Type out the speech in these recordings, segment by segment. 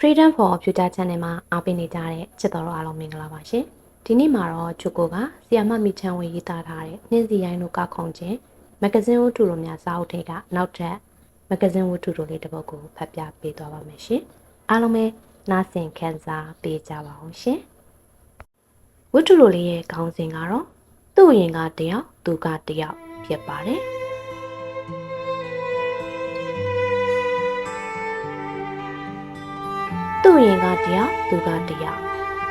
Freedom for Future Channel မှာအားပေးနေကြတဲ့ချစ်တော်တို့အားလုံးမင်္ဂလာပါရှင်။ဒီနေ့မှာတော့ချူကိုကဆီယာမမီချန်ဝေရေးသားထားတဲ့နှင်းစီရိုင်းတို့ကခုံခြင်းမဂ္ဂဇင်းဝတ္ထုတို့များစာအုပ်ထဲကနောက်ထပ်မဂ္ဂဇင်းဝတ္ထုတို့လေးတစ်ပုဒ်ကိုဖတ်ပြပေးသွားပါမယ်ရှင်။အားလုံးပဲနားဆင်ခံစားပေးကြပါအောင်ရှင်။ဝတ္ထုတို့လေးရဲ့ခေါင်းစဉ်ကတော့သူ့ရင်ကတယောက်သူကတယောက်ဖြစ်ပါတယ်။ သူ့ရင်ကတယောက်သူကတယောက်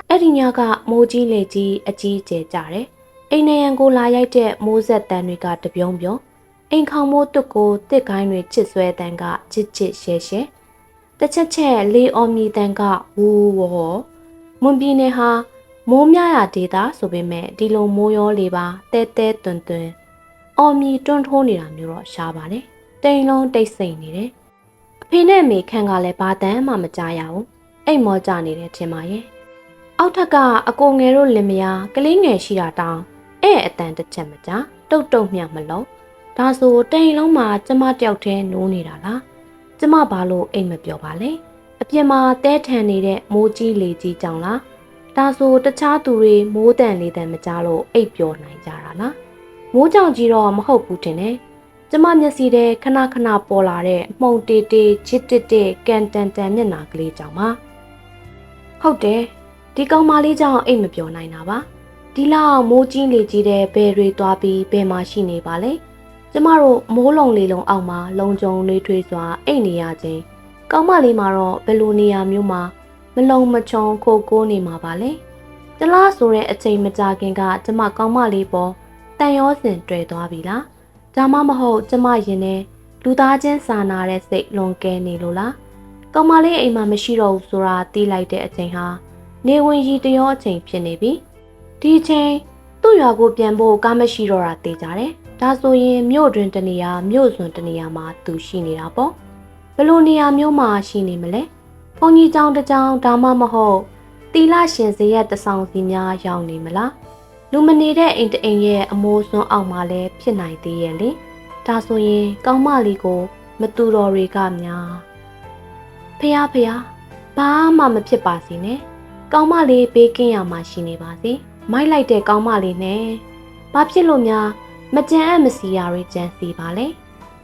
အဲ့ဒီညကမိုးကြီးလေကြီးအကြီးကျယ်ကြတယ်အိမ်နယံကိုလာရိုက်တဲ့မိုးဆက်တန်းတွေကတပြုံးပြုံးအိမ်ခေါင်မိုးတွတ်ကိုတစ်ကိုင်းတွေချစ်ဆွဲတန်းကချစ်ချစ်ရှဲရှဲတစ်ချက်ချက်လေးအော်မြည်တန်းကဝူဝေါ်မွန်ပြည်နယ်ဟာမိုးများရာဒေသဆိုပေမဲ့ဒီလိုမိုးရောလေးပါတဲတဲတွန်တွန်အော်မြည်တွန်းထိုးနေတာမျိုးတော့ရှားပါတယ်တိမ်လုံးတိတ်ဆိတ်နေတယ်အဖေနဲ့အမေခန့်ကလည်းဘာတမ်းမှမကြရဘူး အိမ်မောကြနေတယ်ထင်ပါရဲ့အောက်ထပ်ကအကိုငယ်တို့လင်မယားကလေးငယ်ရှိတာတောင်းအဲ့အတန်တစ်ချက်မကြတုတ်တုတ်မြမလုံးဒါဆိုတိမ်လုံးမှာကျမတယောက်တည်းနိုးနေတာလားကျမဘာလို့အိမ်မပြောပါလဲအပြင်မှာတဲထန်နေတဲ့မိုးကြီးလေကြီးကြောင်လားဒါဆိုတခြားသူတွေမိုးတန်လေးတန်မကြလို့အိပ်ပျော်နိုင်ကြတာလားမိုးကြောင်ကြီးတော့မဟုတ်ဘူးတင်နဲ့ကျမမျက်စိထဲခဏခဏပေါ်လာတဲ့မှုန်တေတေချစ်တစ်တဲ့ကန်တန်တန်မျက်နှာကလေးကြောင်ပါ ဟုတ်တယ်ဒီကောင်မလေးကြောင့်အိတ်မပြောနိုင်တာပါဒီလောက်မိုးကြီးလေကြီးတဲ့ဘယ်တွေသွားပြီးဘယ်မှာရှိနေပါလဲကျမတို့မိုးလုံလေးလုံးအောက်မှာလုံကြုံလေးထွေးစွာအိတ်နေရခြင်းကောင်မလေးမှာတော့ဘယ်လိုနေရာမျိုးမှာမလုံမချုံခိုကိုးနေမှာပါလဲတလားဆိုတဲ့အချိန်မကြာခင်ကကျမကောင်မလေးပေါ်တန်ရောစင်တွေ့သွားပြီလားဒါမှမဟုတ်ကျမရင်နဲ့လူသားချင်းစာနာတဲ့စိတ်လွန်ကဲနေလို့လား ကောင်မလေးအိမ်မှာမရှိတော့ဘူးဆိုတာသိလိုက်တဲ့အချိန်ဟာနေဝင်ရီတရောအချိန်ဖြစ်နေပြီဒီအချိန်သူ့ရွာကိုပြန်ဖို့ကားမရှိတော့တာသိကြတယ်ဒါဆိုရင်မြို့တွင်တနေရာမြို့စွန်တနေရာမှာသူရှိနေတာပေါ့ဘယ်လိုနေရာမျိုးမှာရှိနေမလဲဘုံကြီးကျောင်းတစ်ကျောင်းဒါမှမဟုတ်တီလာရှင်စရက်တဆောင်စီများရောက်နေမလားလူမနေတဲ့အိမ်တအိမ်ရဲ့အမိုးစွန်းအောက်မှာလည်းဖြစ်နိုင်သေးရဲ့လေဒါဆိုရင် ကောင်းမလေးကို မတူတော်တွေကများ ဖះဖះဘာမှမဖြစ်ပါစေနဲ့ကောင်းမလေးဘေးကင်းရမှာရှိနေပါစေမိုက်လိုက်တဲ့ကောင်းမလေးနဲ့ဘာဖြစ်လို့များမကြံအပ်မစီရတွေကြံစီပါလဲ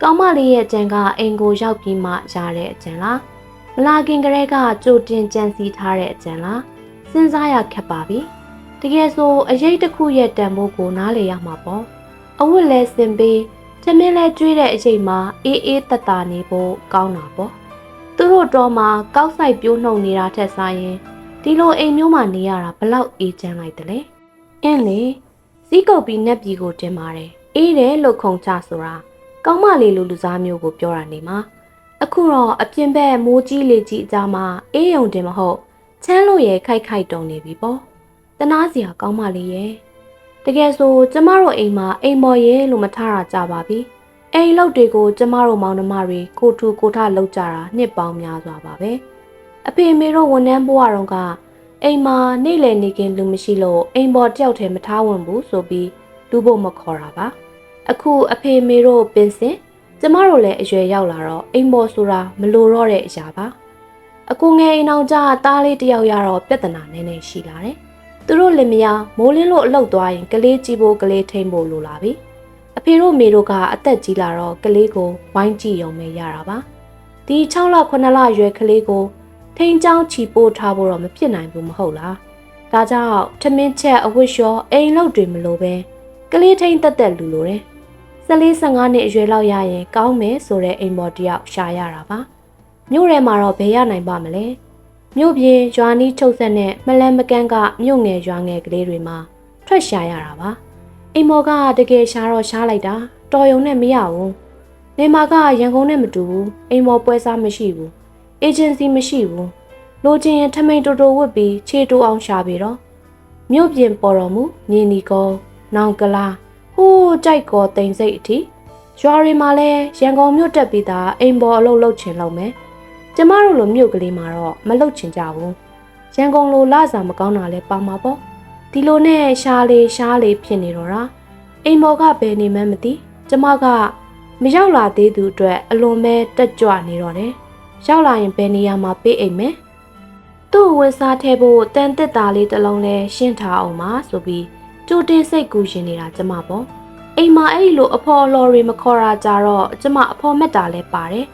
ကောင်းမလေးရဲ့ကြံကအိမ်ကိုရောက်ပြီးမှရတဲ့အကြံလားမလာခင်ကလေးကကြိုတင်ကြံစီထားတဲ့အကြံလားစဉ်းစားရခက်ပါပြီတကယ်ဆိုအရေးတစ်ခုရဲ့တန်ဖိုးကိုနားလေရမှာပေါ့အဝတ်လဲစင်ပေးတမင်းလဲကျွေးတဲ့အချိန်မှာအေးအေးတတနေဖို့ကောင်းတာပေါ့ သူတို့တော့မှကောက်ဆိုင်ပြိုးနှုံနေတာထက်စားရင်ဒီလိုအိမ်မျိုးမှာနေရတာဘလောက်အေးချမ်းလိုက်တယ်လဲအင်းလေစီးကုတ်ပြီးနက်ပြည်ကိုတင်ပါတယ်အေးတယ်လို့ခုံချဆိုတာကောင်းမလေးလူလူစားမျိုးကိုပြောတာနေမှာအခုတော့အပြင်ဘက်မိုးကြီးလေကြီးအကြမှာအေးယုံတင်မဟုတ်ချမ်းလို့ရဲ့ခိုက်ခိုက်တုံနေပြီပေါ့တနာစရာကောင်းမလေးရဲ့တကယ်ဆိုကျမတို့အိမ်မှာအိမ်မော်ရဲလို့မထားတာကြပါပြီ အိမ်လောက်တွေကိုကျမတို့မောင်နှမတွေကိုထူကိုထလောက်ကြတာနှစ်ပေါင်းများစွာပါပဲအဖေမေတို့ဝန်ထမ်းဘဝတုန်းကအိမ်မှာနေလေနေခင်လူမရှိလို့အိမ်ပေါ်တယောက်တည်းမထားဝင်ဘူးဆိုပြီးလူဖို့မခေါ်တာပါအခုအဖေမေတို့ပင်စင်ကျမတို့လည်းအရွယ်ရောက်လာတော့အိမ်ပေါ်ဆိုတာမလိုတော့တဲ့အရာပါအကူငယ်အိမ်အောင်ကြတားလေးတယောက်ရတော့ပြဿနာနည်းနည်းရှိလာတယ်သူတို့လင်မယားမိုးလင်းလို့အလောက်သွားရင်ကလေးကြည့်ဖို့ကလေးထိမ့်ဖို့လိုလာပြီ အဖေတို့မေတို့ကအသက်ကြီးလာတော့ကလေးကိုဝိုင်းကြည့်ရုံပဲရတာပါဒီ6လ9လရွယ်ကလေးကိုထိန်ချောင်းချီပို့ထားဖို့တော့မဖြစ်နိုင်ဘူးမဟုတ်လားဒါကြောင့်ထမင်းချက်အဝတ်လျှောအိမ်လောက်တွေမလိုပဲကလေးထိန်တက်တက်လူလိုတယ်14 15နှစ်အရွယ်လောက်ရရင်ကောင်းမယ်ဆိုတဲ့အိမ်ပေါ်တယောက်ရှာရတာပါမြို့ထဲမှာတော့ဘယ်ရနိုင်ပါမလဲမြို့ပြင်ရွာနီးချုပ်ဆက်နဲ့မလန်မကန်းကမြို့ငယ်ရွာငယ်ကလေးတွေမှာထွက်ရှာရတာပါ အိမ်မော်ကတကယ်ရှားတော့ရှားလိုက်တာတော်ယုံနဲ့မရဘူးနေမာကရန်ကုန်နဲ့မတူဘူးအိမ်မော်ပွဲစားမရှိဘူးအေဂျင်စီမရှိဘူးလိုချင်ရင်ထမိန်တူတူဝတ်ပြီးခြေတူအောင်ရှာပြီးတော့မြို့ပြင်ပေါ်တော်မူမြင်းနီကောနောင်ကလာဟိုးကြိုက်ကောတိမ်စိတ်အထိရွာတွေမှာလဲရန်ကုန်မြို့တက်ပြီးသားအိမ်ပေါ်အလုပ်လုပ်ချင်လို့မယ်ကျမတို့လိုမြို့ကလေးမှာတော့မလုပ်ချင်ကြဘူးရန်ကုန်လိုလစာမကောင်းတာလဲပါမှာပေါ့ ဒီလိုနဲ့ရှားလေးရှားလေးဖြစ်နေတော့တာအိမ်မော်ကဘယ်နေမှန်းမသိကျမကမရောက်လာသေးသူအတွက်အလွန်ပဲတက်ကြွနေတော့တယ်ရောက်လာရင်ဘယ်နေရာမှာပေးအိမ်မယ်သူ့ဝင်စားထဲဖို့တန်တစ်တာလေးတစ်လုံးလဲရှင်းထားအောင်ပါဆိုပြီးကြိုတင်စိတ်ကူရှင်နေတာကျမပေါ့အိမ်မှာအဲ့ဒီလိုအဖော်အလော်တွေမခေါ်တာကြတော့ကျမအဖော်မက်တာလဲပါတယ်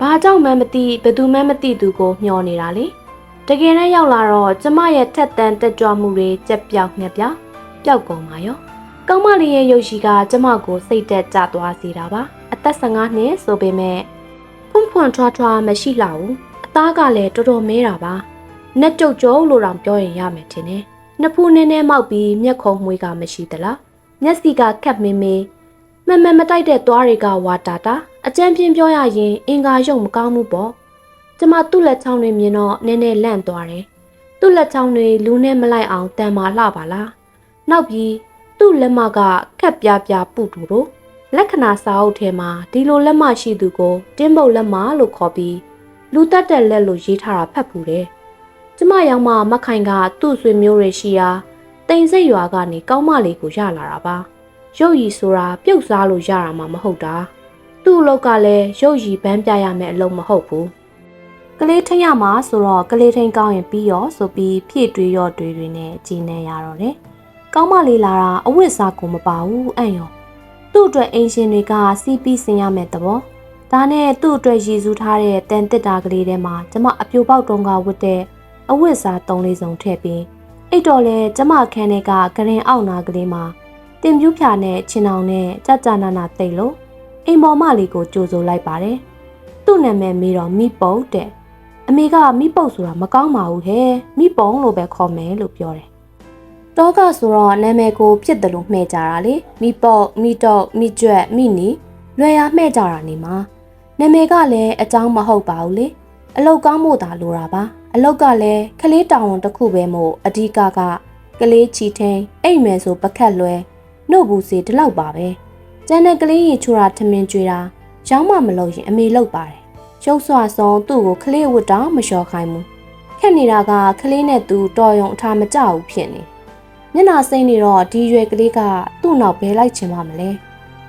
ဘာကြောင့်မှမသိဘယ်သူမှမသိသူကိုမျှော်နေတာလေ တကယ်တမ်းရောက်လာတော့ကျမရဲ့ထက်တန်တက်ကြွမှုတွေကြက်ပြောက်ညက်ပြောက်ပျောက်ကုန်ပါရောကောင်းမလေးရဲ့ရုပ်ရှိကကျမကိုစိတ်တက်ကြသွားစေတာပါအသက်15နှစ်ဆိုပေမဲ့ဖွံ့ဖွံ့ထွားထွားမရှိလာဘူးအသားကလည်းတော်တော်မဲတာပါနက်ကြုတ်ကြုံလို့တောင်ပြောရင်ရမယ်ထင်တယ်။နှစ်ဖူးနည်းနည်းမောက်ပြီးမျက်ခုံးမွေးကမရှိသလား။မျက်စိကခက်မင်းမင်းမမမတိုက်တဲ့သွားတွေကဝါတာတာအကြမ်းပြင်းပြောရရင်အင်္ဂါရုံမကောင်းဘူးပေါ့။ ကျမသူ့လက်ချောင်းတွေမြင်တော့နည်းနည်းလန့်သွားတယ်။သူ့လက်ချောင်းတွေလူနဲ့မလိုက်အောင်တန်မာလှပါလား။နောက်ပြီးသူ့လက်မကခက်ပြပြပုတူတို့လက္ခဏာစာအုပ်ထဲမှာဒီလိုလက်မရှိသူကိုတင်းပုတ်လက်မလို့ခေါ်ပြီးလူတက်တဲ့လက်လို့ရေးထားတာဖတ်ဖူးတယ်။ကျမရောက်မှမခိုင်ကသူ့ဆွေမျိုးတွေရှိရာတိမ်စိတ်ရွာကနေကောင်းမလေးကိုရလာတာပါရုပ်ရည်ဆိုတာပြုတ်စားလို့ရတာမှမဟုတ်တာသူ့အလုပ်ကလည်းရုပ်ရည်ပန်းပြရမယ့်အလုပ်မဟုတ်ဘူး ကလေးထိန်ရမှာဆိုတော့ကလေးထိန်ကောင်းရင်ပြီးရောဆိုပြီးဖြည့်တွေးရောတွေးတွေနဲ့ကြည်နေရတော့တယ်ကောင်းမလေးလာတာအဝတ်စားကိုမပါဘူးအံ့ရောသူ့အတွက်အင်ရှင်တွေကစီးပြီးဆင်ရမယ့်သဘောဒါနဲ့သူ့အတွက်ရည်စူးထားတဲ့တန်တစ်တာကလေးထဲမှာကျမအပြိုပေါက်တုံးကဝတ်တဲ့အဝတ်စား၃လေးစုံထည့်ပြီးအိတ်တော်လဲကျမခန်းထဲကဂရင်အောက်နာကလေးမှာတင်ပြူးဖြာနဲ့ချင်းအောင်နဲ့ကြကြနာနာတိတ်လို့အိမ်ပေါ်မလေးကိုကြိုဆိုလိုက်ပါတယ်။သူ့နာမည်မေးတော့မိပုတ်တဲ့ အမေကမိပုတ်ဆိုတာမကောင်းပါဘူးဟဲ့မိပုံလို့ပဲခေါ်မယ်လို့ပြောတယ်။တောကဆိုတော့နာမည်ကိုဖြစ်တယ်လို့မှဲကြတာလေမိပုတ်မိတုတ်မိကျွတ်မိနီလွယ်ရမှဲကြတာနေမှာနာမည်ကလည်းအကြောင်းမဟုတ်ပါဘူးလေအလောက်ကောင်းမို့သာလိုတာပါအလောက်ကလည်းခလေးတောင်ဝန်တစ်ခုပဲမို့အဓိကကကလေးချီထင်းအိမ်မယ်ဆိုပခတ်လွဲနှုတ်ဘူးစီဒီလောက်ပါပဲကျန်တဲ့ကလေးရေချူတာထမင်းကြွေတာရောင်းမမလို့ရင်အမေလောက်ပါတယ် ရုပ်ဆွာဆုံးသူ့ကိုခလေးဝတ်တောင်မလျှော်ခိုင်းဘူးခက်နေတာကခလေးနဲ့သူတော်ရုံအထာမကြဘူးဖြစ်နေမျက်နာစိမ့်နေတော့ဒီရွယ်ကလေးကသူ့နောက်ဘဲလိုက်ချင်ပါမလဲ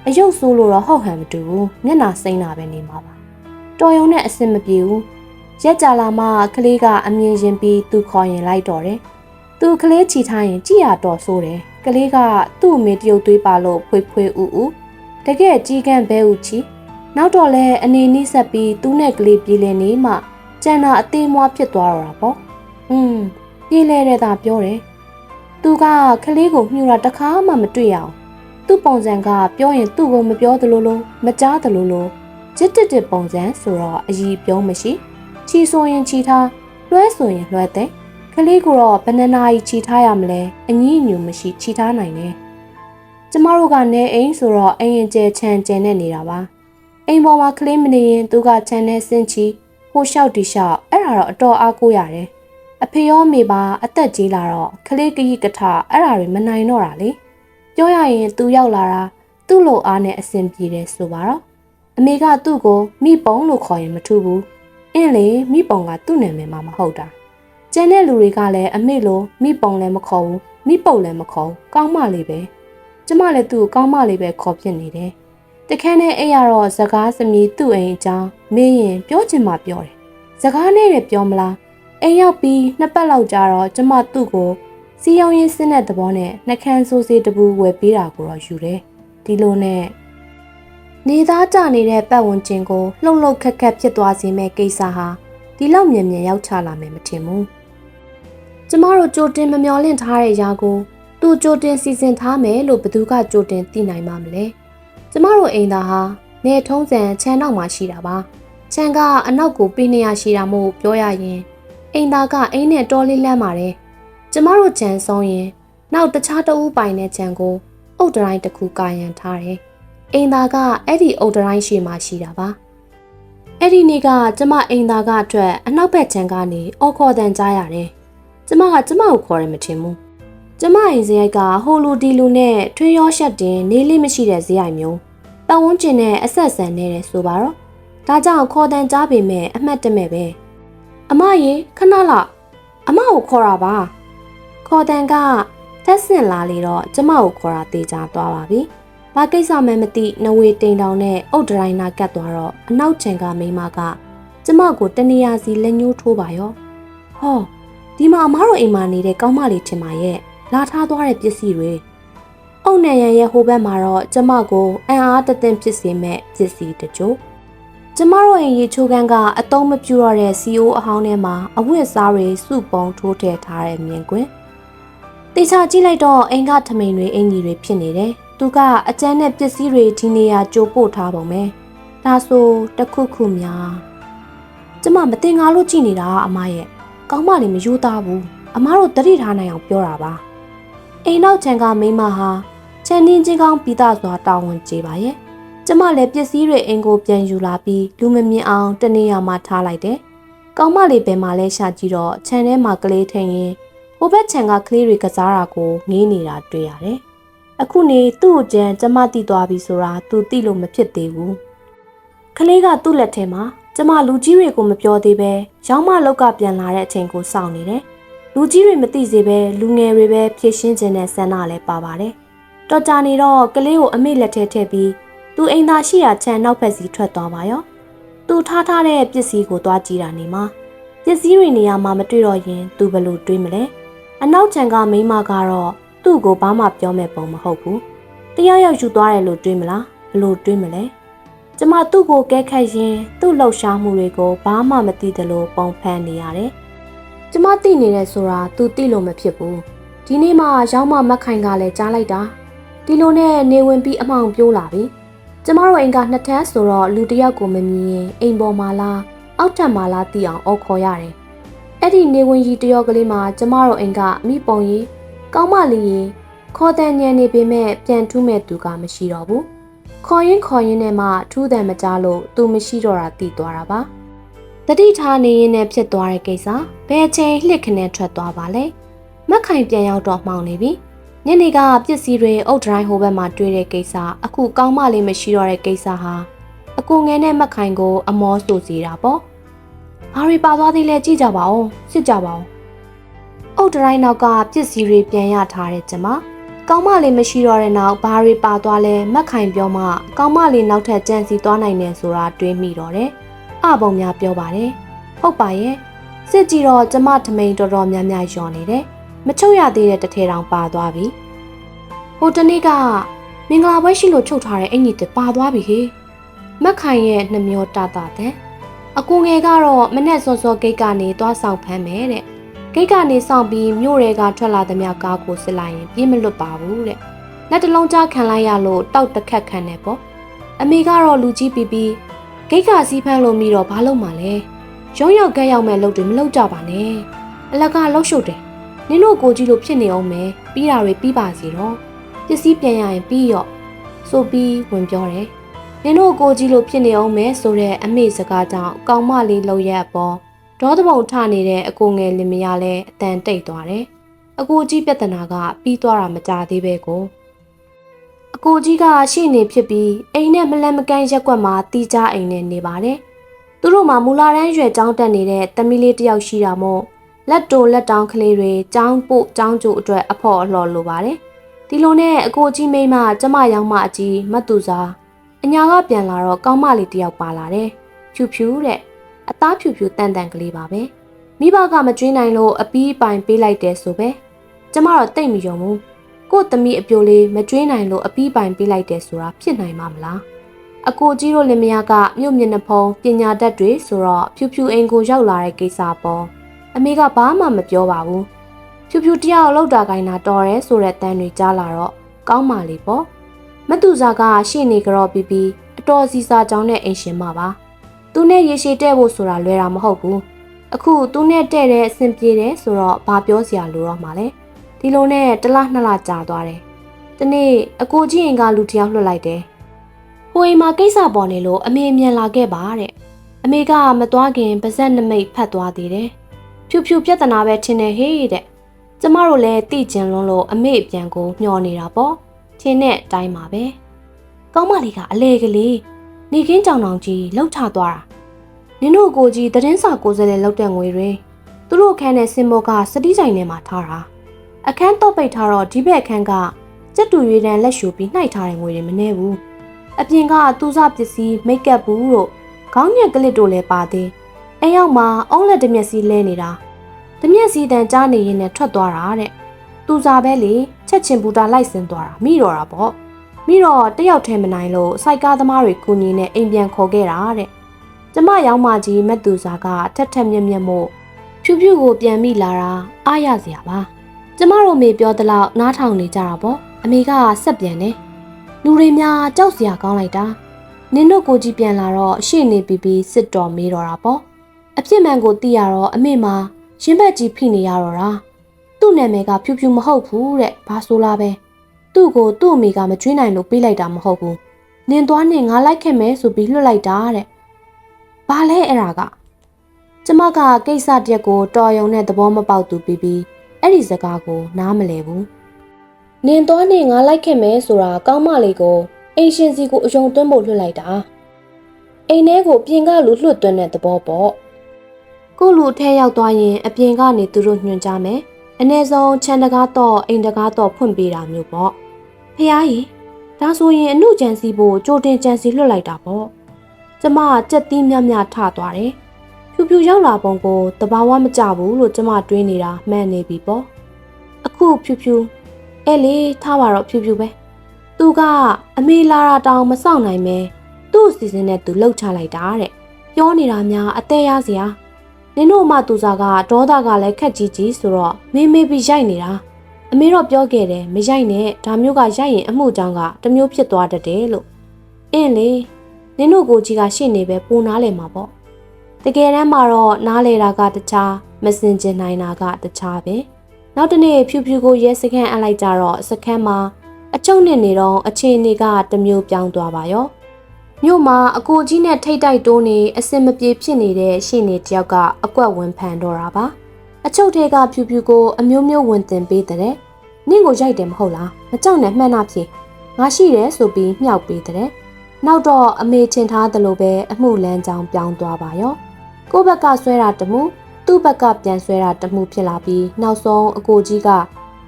အယုတ်ဆိုးလို့တော့ဟုတ်ဟန်မတူဘူးမျက်နာစိမ့်တာပဲနေမှာပါတော်ရုံနဲ့အဆင်မပြေဘူးရက်ကြလာမှကလေးကအမြင်ရင်ပြီးသူခေါ်ရင်လိုက်တော့တယ်။သူကလေးချီထားရင်ကြည်ရတော်ဆိုးတယ်။ကလေးကသူ့အမေတရုပ်သွေးပါလို့ဖွေဖွေဥဥတကယ်ကြီးကန့်ဘဲဥချီ နောက်တော့လဲအနေနီးဆက်ပြီးသူ့နဲ့ကလေးပြေးလည်နေမှကျန်တာအသေးမွားဖြစ်သွားတော့တာပေါ့။ဟွန်းပြေးလဲတဲ့သာပြောတယ်။သူကကလေးကိုမြှူတာတစ်ခါမှမတွေ့ရအောင်။သူ့ပုံစံကပြောရင်သူ့ကိုမပြောသလိုလိုမကြားသလိုလိုချစ်တစ်တစ်ပုံစံဆိုတော့အည်ပြုံးမရှိ။ချီဆိုရင်ချီထားလွှဲဆိုရင်လွှဲတဲ့ကလေးကတော့ဘယ်နှနာရီချီထားရမလဲအငြင်းညူမရှိချီထားနိုင်တယ်ကျမတို့က နေအိမ်ဆိုတော့အိမ်ရင်ကျဲချန်ကျန်နဲ့နေတာပါ အိမ်ပေါ်မှာကလေးမနေရင်သူကချန်နဲ့ဆင်းချီဟိုလျှောက်တီလျှောက်အဲ့ဒါတော့အတော်အားကိုးရတယ်အဖေရောမေပါအသက်ကြီးလာတော့ကလေးကကြီးကထအဲ့ဒါတွေမနိုင်တော့တာလေပြောရရင်သူရောက်လာတာသူ့လိုအားနဲ့အဆင်ပြေတယ်ဆိုပါတော့အမေကသူ့ကိုမိပုံလို့ခေါ်ရင်မထူဘူးအင်းလေမိပုံကသူ့နာမည်မှမဟုတ်တာကျန်တဲ့လူတွေကလည်းအမေလိုမိပုံလည်းမခေါ်ဘူးမိပုတ်လည်းမခေါ်ဘူးကောင်းမလေးပဲကျမလည်းသူ့ကိုကောင်းမလေးပဲခေါ်ဖြစ်နေတယ် တခန်းနဲ့အဲ့ရတော့စကားစမြည်သူ့အိမ်အကြောင်းမေးရင်ပြောချင်မှပြောတယ်စကားနဲ့လည်းပြောမလားအိမ်ရောက်ပြီးနှစ်ပတ်လောက်ကြာတော့ကျမသူ့ကိုစီယောင်းရင်းစင်းတဲ့သဘောနဲ့နှကန်းဆိုးစေးတပူဝယ်ပေးတာကိုတော့ယူတယ်ဒီလိုနဲ့နေသားကြနေတဲ့ပတ်ဝန်းကျင်ကိုလှုပ်လှုပ်ခက်ခက်ဖြစ်သွားစေမဲ့ကိစ္စဟာဒီလောက်မြင်မြင်ရောက်ချလာမယ်မထင်ဘူးကျမတို့ကြိုတင်မမျော်လင့်ထားတဲ့ຢာကိုသူကြိုတင်စီစဉ်ထားမယ်လို့ဘသူကကြိုတင်သိနိုင်မှာမလဲ ကျမတို့အိမ်သားဟာနေထုံးစံခြံနောက်မှာရှိတာပါခြံကအနောက်ကိုပေးနေရရှိတာမို့ပြောရရင်အိမ်သားကအိမ်နဲ့တော်လေးလမ်းပါတယ်ကျမတို့ခြံဆုံးရင် နောက်တခြားတဦးပိုင်တဲ့ခြံကိုအုတ်တိုင်းတစ်ခုကာရန်ထားတယ်အိမ်သားကအဲ့ဒီအုတ်တိုင်းရှိမှရှိတာပါအဲ့ဒီနေ့ကကျမအိမ်သားကအတွက်အနောက်ဘက်ခြံကနေအော်ခေါ်တန်ကြားရတယ်ကျမကကျမကိုခေါ်ရမထင်ဘူး ကျမအိမ်စရိုက်ကဟိုလူဒီလူနဲ့ထွေးရောရှက်တင်နေလေးမရှိတဲ့ဇယိုင်မျိုးပတ်ဝန်းကျင်နဲ့အဆက်ဆံနေတဲ့ဆိုပါတော့ဒါကြောင့်ခေါ်တန်ကြားပေမဲ့အမှတ်တမဲ့ပဲအမရေခဏလောက်အမကိုခေါ်တာပါခေါ်တန်ကတက်ဆင်လာလေတော့ကျမကိုခေါ်တာတေချာသွားပါပြီဘာကိစ္စမှမသိနဝေတိန်တောင်နဲ့အုတ်ဒရိုင်နာကတ်သွားတော့အနောက်ချန်ကမိမကကျမကိုတနေရာစီလက်ညှိုးထိုးပါရောဟဟောဒီမှာအမားတို့အိမ်မှာနေတဲ့ကောင်းမလေးထင်ပါရဲ့ လာထားသွားတဲ့ပစ္စည်းတွေအုံနယ်ရန်ရဲ့ဟိုဘက်မှာတော့ကျမကိုအံ့အားတသင့်ဖြစ်စေမဲ့ပစ္စည်းတချို့ကျမတို့အိမ်ရေချိုးခန်းကအတုံးမပြူတော့တဲ့ CO အဟောင်းထဲမှာအဝတ်အစားတွေစုပုံထိုးထည့်ထားတဲ့မြင်ကွင်းတေချာကြည့်လိုက်တော့အိမ်ကထမိန်တွေအင်ကြီးတွေဖြစ်နေတယ်သူကအကျန်းနဲ့ပစ္စည်းတွေဒီနေရာကြိုးပို့ထားပုံပဲဒါဆိုတစ်ခုခုများကျမမတင်ငါလို့ကြည့်နေတာအမရဲ့ကောင်းမလေးမယူသားဘူးအမားတို့တတိထားနိုင်အောင်ပြောတာပါ အိမ်နောက်ချန်ကမိမဟာချန်တင်းချင်းကောင်းပြီးသားစွာတာဝန်ကျေပါရဲ့ကျမလည်းပစ္စည်းတွေအိမ်ကိုပြန်ယူလာပြီးလူမမြင်အောင်တနေရာမှာထားလိုက်တယ်ကောင်းမလေးဘယ်မှာလဲရှာကြည့်တော့ခြံထဲမှာကလေးထိန်ရင်ဟိုဘက်ခြံကကလေးတွေကစားတာကိုငေးနေတာတွေ့ရတယ်အခုနေသူ့ကိုကြံကျမတိသွားပြီဆိုတာသူသိလို့မဖြစ်သေးဘူးကလေးကသူ့လက်ထဲမှာကျမလူကြီးတွေကိုမပြောသေးပဲရောင်းမလောက်ကပြန်လာတဲ့အချိန်ကိုစောင့်နေတယ်။ လူကြီးတွေမသိစေပဲလူငယ်တွေပဲဖြည့်ရှင်းခြင်းနဲ့ဆန္ဒလည်းပါပါတယ်။တော်ကြနေတော့ကလေးကိုအမေလက်ထဲထည့်ပြီးသူအိမ်သားရှိရာခြံနောက်ဘက်စီထွက်သွားပါရော။သူထားထားတဲ့ပစ္စည်းကိုသွားကြည့်တာနေမှာပစ္စည်းတွေနေရာမှာမတွေ့တော့ရင်သူဘယ်လိုတွေးမလဲ။အနောက်ခြံကမိန်းမကတော့သူ့ကိုဘာမှပြောမဲ့ပုံမဟုတ်ဘူး။တယောက်ယောက်ယူသွားတယ်လို့တွေးမလား။ဘယ်လိုတွေးမလဲ။ကျမသူ့ကိုကဲခတ်ရင်သူ့လှုပ်ရှားမှုတွေကိုဘာမှမသိသလိုပုံဖန်နေရတယ်။ ကျမသိနေတယ်ဆိုတာသူသိလို့မဖြစ်ဘူး။ဒီနေ့မှရောင်းမမက်ခိုင်ကလည်းကြားလိုက်တာ။ဒီလိုနဲ့နေဝင်ပြီးအမောင်ပြိုးလာပြီ။ကျမတို့အိမ်ကနှစ်ထပ်ဆိုတော့လူတစ်ယောက်ကိုမမြင်ရင်အိမ်ပေါ်မှာလားအောက်ထပ်မှာလားသိအောင်အော်ခေါ်ရတယ်။အဲ့ဒီနေဝင်ကြီးတယောက်ကလေးမှာကျမတို့အိမ်ကမိပုံကြီးကောင်းမလေးရင်ခေါ်တန်ညံနေပေမဲ့ပြန်ထူးမဲ့သူကမရှိတော့ဘူး။ခေါ်ရင်ခေါ်ရင်နဲ့မှထူးတယ်မကြလို့သူမရှိတော့တာတည်သွားတာပါ တတိထားနေရင်နဲ့ဖြစ်သွားတဲ့ကိစ္စဘယ်အချိန်လှစ်ခနဲ့ထွက်သွားပါလဲမက်ခိုင်ပြန်ရောက်တော့မှောင်နေပြီညနေကပစ္စည်းတွေအုတ်ဒရိုင်းဟိုဘက်မှာတွေ့တဲ့ကိစ္စအခုကောင်းမလေးမရှိတော့တဲ့ကိစ္စဟာအကူငယ်နဲ့မက်ခိုင်ကို အမောဆိုစီတာပေါ့ဘာတွေပါသွားသေးလဲကြည့်ကြပါဦးစစ်ကြပါဦးအုတ်ဒရိုင်းနောက်ကပစ္စည်းတွေပြန်ရထားတဲ့ကျမကောင်းမလေးမရှိတော့တဲ့နောက်ဘာတွေပါသွားလဲမက်ခိုင်ပြောမှကောင်းမလေးနောက်ထပ်ကြံစီသွားနိုင်တယ်ဆိုတာတွေးမိတော့တယ်။ အပုံများပြောပါတယ်။ဟုတ်ပါရဲ့။စစ်ကြည့်တော့ကျမထမိန်တော်တော်များများယော်နေတယ်။မချုပ်ရသေးတဲ့တစ်ထဲတောင်ပါသွားပြီ။ဟိုတနေ့ကမင်္ဂလာပွဲရှိလို့ချုပ်ထားတဲ့အင်ကြီးတွေပါသွားပြီဟေ့။မက်ခိုင်ရဲ့နှမျောတတတဲ့အကူငယ်ကတော့မနဲ့စောစောဂိတ်ကနေသွားဆောင်ဖမ်းမယ်တဲ့။ဂိတ်ကနေဆောင်ပြီးမြို့တွေကထွက်လာသမျှကားကိုစစ်လိုက်ရင်ပြေးမလွတ်ပါဘူးတဲ့လက်တစ်လုံးကြားခံလိုက်ရလို့တောက်တစ်ခတ်ခံနေပေါ့အမေကတော့လူကြီးပြီးပြီး ဂိတ်ကစီးဖမ်းလို့မိတော့ဘာလုပ်မှလဲရုံးရောက်ကက်ရောက်မဲ့လုပ်တွေမလုပ်ကြပါနဲ့အလကလှုပ်ရှုပ်တယ်နင်တို့ကိုကြီးလို့ဖြစ်နေအောင်မယ်ပြီးတာတွေပြီးပါစီတော့ပစ္စည်းပြန်ရရင်ပြီးရော့ဆိုပြီးဝင်ပြောတယ်နင်တို့ကိုကြီးလို့ဖြစ်နေအောင်မယ်ဆိုတဲ့အမေစကားကြောင့်ကောင်မလေးလှုပ်ရက်ပေါ်ဒေါသပုံထနေတဲ့အကိုငယ်လင်မယားလည်းအတန်တိတ်သွားတယ်။အကိုကြီးပြဿနာကပြီးသွားတာမကြသေးပဲကို။အ ကိုကြီးကရှေ့နေဖြစ်ပြီးအိမ်နဲ့မလန်မကန်းရက်ကွက်မှာတီးကြအိမ်နဲ့နေပါတယ်။သူတို့မှာမူလာတန်းရွယ်ကျောင်းတက်နေတဲ့တမီလေးတယောက်ရှိတာမို့လက်တိုလက်တောင်းကလေးတွေကျောင်းပို့ကျောင်းကျိုအတွက်အဖို့အလှော်လိုပါတယ်။ဒီလိုနဲ့အကိုကြီးမိမကျမရောက်မအကြီးမတ်သူစားအညာကပြန်လာတော့ကောင်းမလေးတယောက်ပါလာတယ်။ဖြူဖြူတဲ့အသားဖြူဖြူတန်တန်ကလေးပါပဲမိဘကမကျွေးနိုင်လို့အပီးပိုင်ပေးလိုက်တယ်ဆိုပဲကျမတော့တိတ်မယုံဘူး ကို့သမီးအပြိုလေးမကျွေးနိုင်လို့အပီးပိုင်ပေးလိုက်တယ်ဆိုတာဖြစ်နိုင်မှာမလားအကိုကြီးတို့လင်မယားကမြို့မျက်နှာဖုံးပညာတတ်တွေဆိုတော့ဖြူဖြူအိမ်ကိုရောက်လာတဲ့ကိစ္စပေါ့အမေကဘာမှမပြောပါဘူးဖြူဖြူတယောက်လောက်တာကိုင်းတာတော်ရဲဆိုတဲ့တန်တွေကြားလာတော့ကောင်းပါလေပေါ့မတူစာကရှေ့နေကြော့ပြီးပြီးအတော်စီစာကြောင်းတဲ့အိမ်ရှင်မပါသူနဲ့ရေရှည်တဲ့ဖို့ဆိုတာလွယ်တာမဟုတ်ဘူးအခုသူနဲ့တဲ့တဲ့အဆင်ပြေတယ်ဆိုတော့ဘာပြောစရာလိုတော့မှာလဲ ဒီလိုနဲ့တစ်လနှစ်လကြာသွားတယ်ဒီနေ့အကိုကြီးရင်ကလူတစ်ယောက်လွှတ်လိုက်တယ်ဟိုအိမ်မှာကိစ္စပေါ်နေလို့အမေအမြန်လာခဲ့ပါတဲ့အမေကမသွားခင်ပါဇက်နမိတ်ဖတ်သွားသေးတယ်ဖြူဖြူပြဿနာပဲထင်တယ်ဟေးတဲ့ကျမတို့လည်းတိကျင်လွန်းလို့အမေအပြန်ကိုမျှော်နေတာပေါ့ထင်းတဲ့အတိုင်းပါပဲကောင်းမလေးကအလေကလေးနေခင်းကြောင်တောင်ကြီးလှုပ်ချသွားတာနင်တို့ကိုကြီးသတင်းစာကိုယ်စားလှယ်လောက်တဲ့ငွေတွေသူတို့အခန်းနဲ့စင်ဘောကစတိဆိုင်ထဲမှာထားတာ အခန်းတော့ပိတ်ထားတော့ဒီဘက်အခန်းကစက်တူရွေးတန်းလက်ရှူပြီးနှိုက်ထားတဲ့ငွေတွေမနှဲဘူးအပြင်ကသူစားပစ္စည်းမိတ်ကပ်ဘူးတို့ခေါင်းညက်ကလစ်တို့လည်းပါသေးအဲရောက်မှာအုံးလက်တစ်မျက်စီးလဲနေတာတမျက်စီတန်ကြားနေရင်နဲ့ထွက်သွားတာတဲ့သူစားပဲလေချက်ချင်းဘူတာလိုက်စင်သွားတာမိတော့တာပေါ့မိတော့တယောက်ထဲမနိုင်လို့စိုက်ကားသမားတွေကူညီနဲ့အိမ်ပြန်ခေါ်ခဲ့တာတဲ့ကျမရောက်မှကြီးမက်သူစားကထက်ထက်မြက်မြက်မို့ဖြူဖြူကိုပြန်မိလာတာအားရစရာပါ ကျမတို့မေပြောသလောက်နားထောင်နေကြတာပေါ့အမေကဆက်ပြန်နေလူတွေများကြောက်စရာကောင်းလိုက်တာနင်တို့ကိုကြီးပြန်လာတော့ရှေ့နေပြီးပြီးစစ်တော်မေးတော့တာပေါ့အဖြစ်မှန်ကိုသိရတော့အမေမှာရှင်ဘက်ကြီးဖိနေရတော့တာသူ့နာမည်ကဖြူဖြူမဟုတ်ဘူးတဲ့ဘာဆိုလားပဲသူ့ကိုသူ့အမေကမကျွေးနိုင်လို့ပေးလိုက်တာမဟုတ်ဘူးနင်သွားနေငါလိုက်ခဲ့မယ်ဆိုပြီးလွှတ်လိုက်တာတဲ့ဘာလဲအဲ့ဒါကကျမကကိစ္စတစ်ရက်ကိုတော်ရုံနဲ့သဘောမပေါက်သူပြီးပြီး အဲ့ဒီစကားကိုနားမလဲဘူးနင်သွားနေငါလိုက်ခဲ့မယ်ဆိုတာကောင်းမလေးကိုအိမ်ရှင်စီကိုအယုံသွင်းဖို့လွှတ်လိုက်တာအိမ်ထဲကိုပြင်ကလူလွှတ်သွင်းတဲ့သဘောပေါ့ကိုလူထဲရောက်သွားရင်အပြင်ကနေသူတို့ညွှန်ကြမယ်အ ਨੇ ဆုံးခြံတကားတော့အိမ်တကားတော့ဖွင့်ပေးတာမျိုးပေါ့ဖះကြီးဒါဆိုရင်အမှုကြံစီဖို့ကြိုတင်ကြံစီလွှတ်လိုက်တာပေါ့ကျမကကြက်သီးမြမြထသွားတယ် ဖြူဖြူရောက်လာပုံကိုတဘာဝမကြဘူးလို့ကျမတွေးနေတာမှန်နေပြီပေါ့အခုဖြူဖြူအဲ့လေထားပါတော့ဖြူဖြူပဲသူကအမေလာတာတောင်မစောင့်နိုင်မဲသူ့အစီအစဉ်နဲ့သူလှုပ်ချလိုက်တာတဲ့ပြောနေတာများအသေးရစရာနင်တို့အမသူစားကဒေါသကလည်းခက်ကြီးကြီးဆိုတော့မေးမေးပြီးရိုက်နေတာအမေတော့ပြောခဲ့တယ်မရိုက်နဲ့ဒါမျိုးကရိုက်ရင်အမှုကြောင့်ကတစ်မျိုးဖြစ်သွားတတ်တယ်လို့အင်းလေနင်တို့ကိုကြီးကရှေ့နေပဲပူနားလဲမှာပေါ့ တကယ်တမ်းမှာတော့နားလဲတာကတခြားမစင်ကျင်နိုင်တာကတခြားပဲနောက်တနေ့ဖြူဖြူကိုရဲစခန်းအပ်လိုက်ကြတော့စခန်းမှာအချုံနဲ့နေတော့အခြေအနေကတစ်မျိုးပြောင်းသွားပါရောမြို့မှာအကိုကြီးနဲ့ထိတ်တိုက်တိုးနေအစင်မပြေဖြစ်နေတဲ့ရှင့်နေတယောက်ကအကွက်ဝင်ဖန်တော့တာပါအချုပ်ထဲကဖြူဖြူကိုအမျိုးမျိုးဝင်တင်ပေးတဲ့နင့်ကိုရိုက်တယ်မဟုတ်လားမကြောက်နဲ့မှန်းနာဖြစ်ငါရှိတယ်ဆိုပြီးမြှောက်ပေးတဲ့နောက်တော့အမေချင်ထားသလိုပဲအမှုလန်းကြောင်ပြောင်းသွားပါရော ကိုယ့်ဘက်ကဆွဲတာတမှုသူ့ဘက်ကပြန်ဆွဲတာတမှုဖြစ်လာပြီးနောက်ဆုံးအကိုကြီးက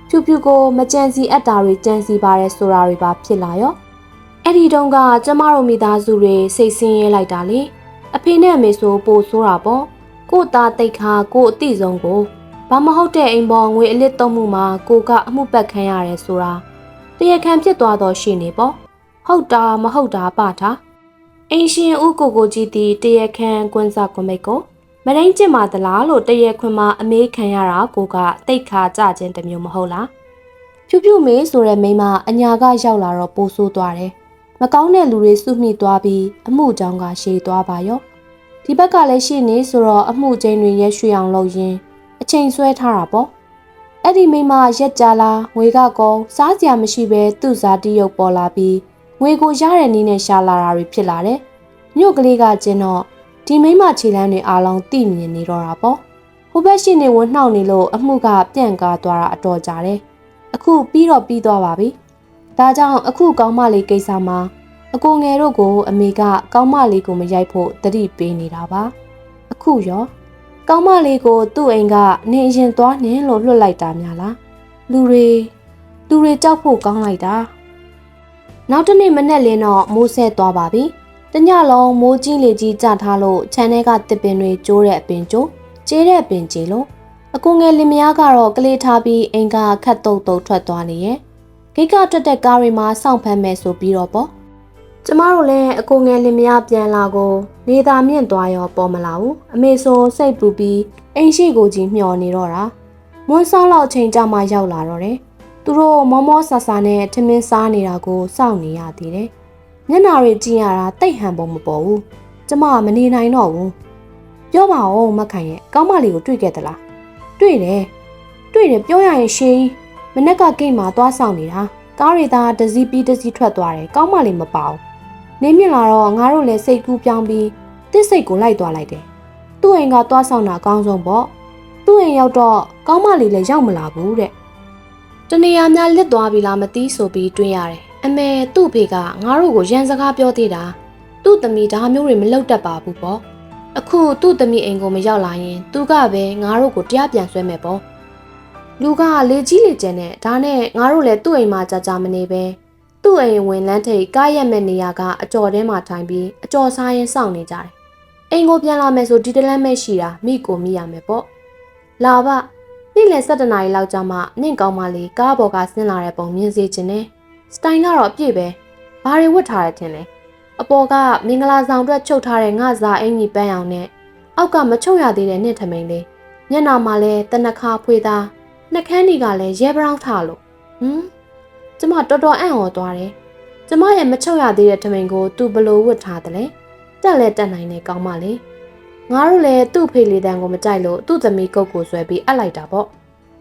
ဖြူဖြူကိုမကြံစီအပ်တာတွေကြံစီပါတယ်ဆိုတာတွေပါဖြစ်လာရောအဲ့ဒီတုန်းကကျမတို့မိသားစုတွေစိတ်ဆင်းရဲလိုက်တာလေအဖေနဲ့အမေဆိုပိုဆိုးတာပေါ့ကို့သားတိတ်ခါကို့အတိဆုံးကိုဘာမဟုတ်တဲ့အိမ်ပေါ်ငွေအလစ်သုံးမှုမှာကိုကအမှုပတ်ခံရတယ်ဆိုတာတရားခံဖြစ်သွားတော့ရှိနေပေါ့ဟုတ်တာမဟုတ်တာပထား အင်းရှင်ဦးကိုကိုကြီးတီတရားခံကွန်းစားကွန်မိတ်ကိုမရင်းကျင်ပါသလားလို့တရားခွင်မှာအမေးခံရတာကိုကတိတ်ခါကြခြင်းတစ်မျိုးမဟုတ်လားဖြူဖြူမေးဆိုတဲ့မိန်းမအညာကရောက်လာတော့ပိုဆိုးသွားတယ်မကောင်းတဲ့လူတွေစုမိသွားပြီးအမှုကြောင့်ကရှည်သွားပါရောဒီဘက်ကလည်းရှိနေဆိုတော့အမှုချင်းတွေရက်ရွှေအောင်လုပ်ရင်းအချိန်ဆွဲထားတာပေါ့အဲ့ဒီမိမရက်ကြလားငွေကကောစားစရာမရှိပဲသူ့စားတိရုပ်ပေါ်လာပြီး ငွေကိုရတဲ့နည်းနဲ့ရှာလာတာတွေဖြစ်လာတယ်မြို့ကလေးကကျင်းတော့ဒီမိမခြေလမ်းတွေအားလုံးတိမြင်နေတော့တာပေါ့ဟိုဘက်ရှိနေဝင်နှောက်နေလို့အမှုကပြန့်ကားသွားတာအတော်ကြာတယ်အခုပြီးတော့ပြီးသွားပါပြီဒါကြောင့်အခုကောင်းမလေးကိစ္စမှာအကိုငယ်တို့ကိုအမေကကောင်းမလေးကိုမရိုက်ဖို့တတိပေးနေတာပါအခုရောကောင်းမလေးကိုသူ့အိမ်ကနေအရင်သွားနှင်းလို့လွတ်လိုက်တာများလားလူတွေလူတွေကြောက်ဖို့ကောင်းလိုက်တာ နောက်တစ်နေ့မနေ့လင်းတော့မိုးဆက်သွားပါပြီတညလုံးမိုးကြီးလေကြီးကြထားလို့ခြံထဲကတစ်ပင်တွေကျိုးတဲ့အပင်ကျိုးကျဲတဲ့အပင်ကြီးလို့အကိုငယ်လင်မယားကတော့ကလေးထားပြီးအိမ်ကခတ်တုတ်တုတ်ထွက်သွားနေရဲ့ဂိတ်ကထွက်တဲ့ကားတွေမှာစောင့်ဖမ်းမယ်ဆိုပြီးတော့ပေါ့ကျမတို့လည်းအကိုငယ်လင်မယားပြန်လာကိုနေသာမြင့်သွားရောပေါ်မလာဘူးအမေဆိုစိတ်ပူပြီးအိမ်ရှိကိုကြီးမျောနေတော့တာမွန်းဆောင်လောက်ချိန်ကြမှရောက်လာတော့တယ် သူတို့မောမောဆာဆာနဲ့ထမင်းစားနေတာကိုစောင့်နေရသေးတယ်မျက်နာတွေကြည့်ရတာတိတ်ဟန်ပုံမပေါ်ဘူးကျမမနေနိုင်တော့ဘူးပြောပါဦးမခိုင်ရဲ့ကောင်းမလေးကိုတွေ့ခဲ့သလားတွေ့တယ်တွေ့တယ်ပြောရရင်ရှင်းမနက်ကဂိတ်မှာသွားဆောင်နေတာကားတွေသားတစ်စီးပြီးတစ်စီးထွက်သွားတယ်ကောင်းမလေးမပါဘူးနေမြင့်လာတော့ငါတို့လည်းစိတ်ကူးပြောင်းပြီးတစ်စိတ်ကိုလိုက်သွားလိုက်တယ်သူ့အိမ်ကသွားဆောင်တာအကောင်းဆုံးပေါ့သူ့အိမ်ရောက်တော့ကောင်းမလေးလည်းရောက်မလာဘူးတဲ့ တနေရာများလစ်သွားပြီလားမသိဆိုပြီးတွင်းရတယ်အမေသူ့ဖေကငါတို့ကိုရန်စကားပြောသေးတာသူ့သမီးဒါမျိုးတွေမလုပ်တတ်ပါဘူးပေါ့အခုသူ့သမီးအိမ်ကိုမရောက်လာရင်သူကပဲငါတို့ကိုတရားပြန်ဆွဲမယ်ပေါ့လူကလေကြီးလေကျန်နဲ့ဒါနဲ့ငါတို့လည်းသူ့အိမ်မှာကြာကြာမနေပဲသူ့အိမ်ဝင်လန်းထိတ်ကားရက်မဲ့နေရာကအကြော်ထဲမှာထိုင်ပြီးအကြော်စားရင်စောင့်နေကြတယ်။အိမ်ကိုပြန်လာမယ်ဆိုဒီတလန်းမဲ့ရှိတာမိကိုမိရမယ်ပေါ့။လာပါ နေ့လယ်7နာရီလောက်ကြာမှနင့်ကောင်းမလေးကားပေါ်ကဆင်းလာတဲ့ပုံမြင်စေချင်တယ်စတိုင်ကတော့အပြည့်ပဲဘာတွေဝတ်ထားရထင်လဲအပေါ်ကမင်္ဂလာဆောင်အတွက်ချုပ်ထားတဲ့ငါးစားအင်ကြီးပန်းအောင်နဲ့အောက်ကမချုပ်ရသေးတဲ့နှစ်ထမိန်လေးမျက်နှာမှာလည်းတနခါဖွေးသားနှကန်းဒီကလည်းရဲဘရောင်းထားလို့ဟမ်ကျမတော်တော်အံ့ဩသွားတယ်ကျမရဲ့မချုပ်ရသေးတဲ့ထမိန်ကိုသူဘလို့ဝတ်ထားတယ်လဲတက်လဲတက်နိုင်နေကောင်းပါလေ ငါတို့လည်းသူ့ဖေလေးတန်းကိုမကြိုက်လို့သူ့သမီးကုတ်ကိုဆွဲပြီးအပ်လိုက်တာပေါ့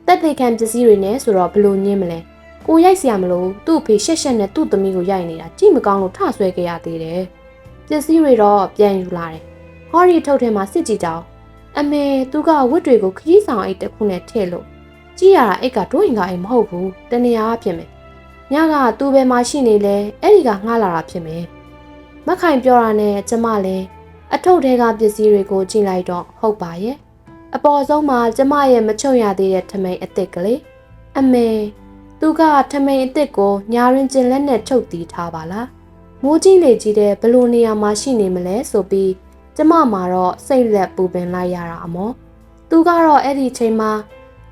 တက်သေးခံပစ္စည်းတွေနဲ့ဆိုတော့ဘလို့ညင်းမလဲကိုရိုက်စရာမလိုသူ့ဖေရှက်ရှက်နဲ့သူ့သမီးကိုရိုက်နေတာကြည့်မကောင်းလို့ထဆွဲခဲ့ရသေးတယ်ပစ္စည်းတွေတော့ပြန်ယူလာတယ်ဟော်ရီထုတ်ထဲမှာစစ်ကြည့်ကြအောင်အမေသူကဝတ်တွေကိုခကြီးဆောင်အိတ်တစ်ခုနဲ့ထည့်လို့ကြည့်ရတာအိတ်ကတို့ရင်ကအိတ်မဟုတ်ဘူးတနေရာဖြစ်မယ်ညကသူ့ဘယ်မှာရှိနေလဲအဲ့ဒီကငှားလာတာဖြစ်မယ်မခိုင်ပြောတာနဲ့ကျမလည်း အထုပ်ထဲကပစ္စည်းတွေကိုကြည့်လိုက်တော့ဟုတ်ပါရဲ့အပေါ်ဆုံးမှာကျမရဲ့မချုပ်ရသေးတဲ့ထမိန်အစ်စ်ကလေးအမေသူကထမိန်အစ်စ်ကိုညာရင်ကျင်လက်နဲ့ထုတ်တီးထားပါလားမိုးကြီးလေကြီးတဲ့ဘလို့နေရာမှာရှိနေမလဲဆိုပြီးကျမမှာတော့စိတ်လက်ပူပင်လိုက်ရတာအမောသူကတော့အဲ့ဒီချိန်မှာ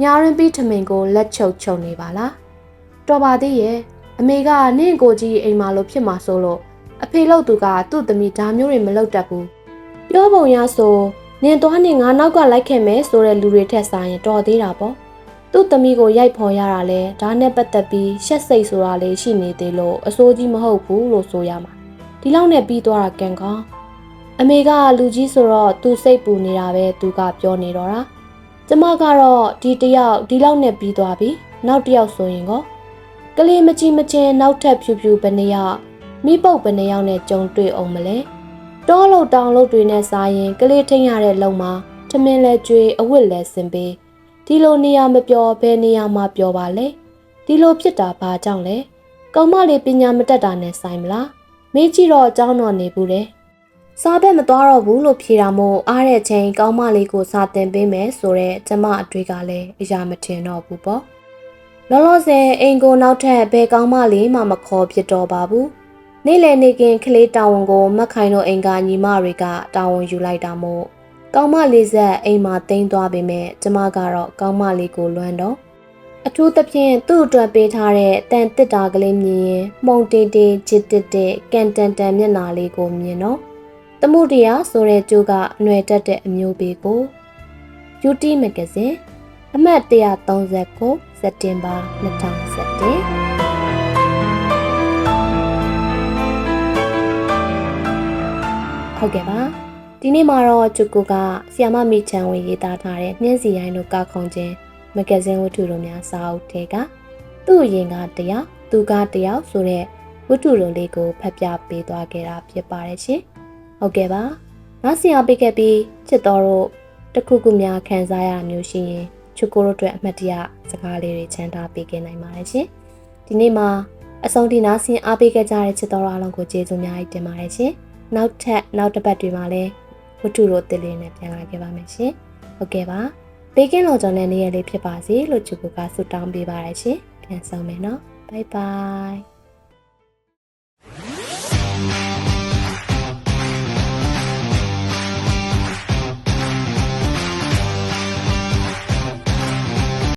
ညာရင်ပြီးထမိန်ကိုလက်ချုပ်ချုပ်နေပါလားတော်ပါသေးရဲ့အမေကနင့်ကိုကြီးအိမ်မှာလို့ဖြစ်မှာဆိုလို့အဖေလို့သူကသူ့သမီးဒါမျိုးတွေမလုပ်တတ်ဘူး ပြောပုံရဆိုနင်သွားနေငါနောက်ကလိုက်ခဲ့မယ်ဆိုတဲ့လူတွေထက်ဆိုင်ရင်တော်သေးတာပေါ့သူ့သမီးကိုရိုက်ဖော်ရတာလဲဒါနဲ့ပတ်သက်ပြီးရှက်စိတ်ဆိုတာလေးရှိနေသေးလို့အစိုးကြီးမဟုတ်ဘူးလို့ဆိုရမှာဒီလောက်နဲ့ပြီးသွားတာကံကောင်းအမေကလူကြီးဆိုတော့သူစိတ်ပူနေတာပဲသူကပြောနေတော့တာကျမကတော့ဒီတယောက်ဒီလောက်နဲ့ပြီးသွားပြီနောက်တစ်ယောက်ဆိုရင်ကောကလေးမကြီးမချင်းနောက်ထပ်ဖြူဖြူဘယ်နှယောက်မိပုတ်ဘယ်နှယောက်နဲ့ကြုံတွေ့အောင်မလဲ တောလုံတောင်လုံတွေနဲ့စားရင်ကလေးထိန်ရတဲ့လုံမှာထမင်းလဲကျွေးအဝတ်လဲစင်ပေးဒီလိုနေရာမပြောဘယ်နေရာမှာပြောပါလဲဒီလိုဖြစ်တာဘာကြောင့်လဲကောင်မလေးပညာမတတ်တာနဲ့ဆိုင်မလားမေးကြည့်တော့အကြောင်းတော့နေဘူးတယ်စာဘက်မသွားတော့ဘူးလို့ဖြေတာမို့အားတဲ့ချိန်ကောင်းမလေးကိုစာတင်ပေးမယ်ဆိုတော့ကျမအတွေ့ကလည်းအရာမထင်တော့ဘူးပေါ့လောလောဆယ်အိမ်ကိုနောက်ထပ်ဘယ်ကောင်းမလေးမှမခေါ်ဖြစ်တော့ပါဘူး နေ့လည်နေခင်ကလေးတာဝန်ကိုမက်ခိုင်တို့အိမ်ကညီမတွေကတာဝန်ယူလိုက်တာမို့ကောင်းမလေးဆက်အိမ်မှာတင်းသွားပေမဲ့ကျမကတော့ကောင်းမလေးကိုလွမ်းတော့အထူးသဖြင့်သူ့အတွက်ပေးထားတဲ့တန်တစ်တာကလေးမြင်ရင်မှုန်တေးတေးချစ်တစ်တဲ့ကန်တန်တန်မျက်နာလေးကိုမြင်တော့တမှုတရားဆိုတဲ့ကျိုးကအနွယ်တက်တဲ့အမျိုးပေကို UT Magazine အမှတ်139စက်တင်ဘာ2017 ဟုတ်ကဲ့ပါဒီနေ့မှာတော့ကျုပ်ကဆီယာမမီချန်ဝင်ရေးသားထားတဲ့နှင်းစီရိုင်းတို့ကောက်ခုံခြင်းမဂ္ဂဇင်းဝတ္ထုတို့များစာအုပ်ထဲကသူ့ရင်ကတယောက်သူကတယောက်ဆိုတဲ့ဝတ္ထုတို့လေးကိုဖတ်ပြပေးသွားခဲ့တာဖြစ်ပါတယ်ရှင်ဟုတ်ကဲ့ပါငါဆီယာပေးခဲ့ပြီးချစ်တော်တို့တခုခုများခံစားရမျိုးရှိရင်ချူကိုတို့အတွက်အမှတ်တရစကားလေးတွေချမ်းသာပေးခဲ့နိုင်ပါတယ်ရှင်ဒီနေ့မှာအဆုံးထိနားဆင်အားပေးခဲ့ကြတဲ့ချစ်တော်အားလုံးကိုကျေးဇူးများတင်ပါတယ်ရှင် နောက်ထပ်နောက်တစ်ပတ်တွေမှာလည်းဝတ္ထုတို့တစ်လေးနဲ့ပြန်လာခဲ့ပါမယ်ရှင်ဟုတ်ကဲ့ပါဘေးကင်းလော်ကြော်တဲ့နေ့ရက်လေးဖြစ်ပါစေလို့ချူကိုကဆုတောင်းပေးပါရရှင်ပြန်ဆောင်မယ်နော်ဘိုင်ဘိုင်